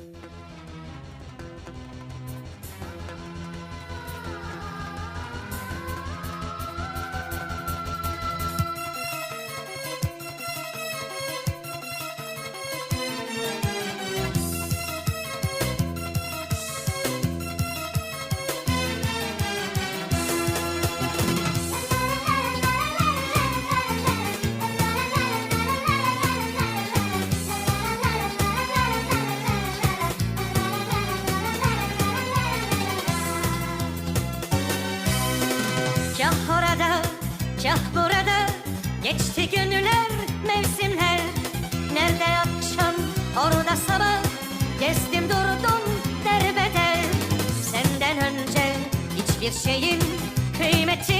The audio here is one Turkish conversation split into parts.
you kah burada Geçti günler, mevsimler. Nerede akşam, orada sabah. Gezdim durdum derbeder. Senden önce hiçbir şeyin Kıymetini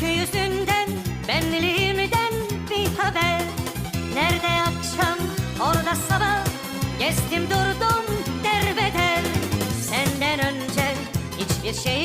gökyüzünden, benliğimden bir haber. Nerede akşam, orada sabah, gezdim durdum derbeder. Senden önce hiçbir şeyin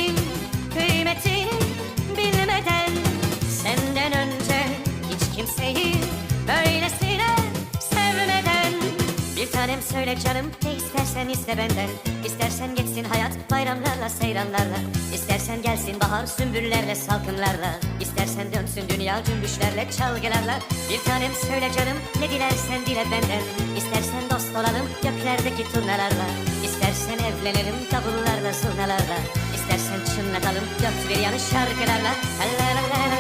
tanem söyle canım ne istersen iste benden. İstersen geçsin hayat bayramlarla seyranlarla. İstersen gelsin bahar sümbüllerle salkımlarla. İstersen dönsün dünya cümbüşlerle çalgılarla. Bir tanem söyle canım ne dilersen dile benden. İstersen dost olalım göklerdeki turnalarla. İstersen evlenelim davullarla zurnalarla. İstersen çınlatalım dört bir yanı şarkılarla. La la la la la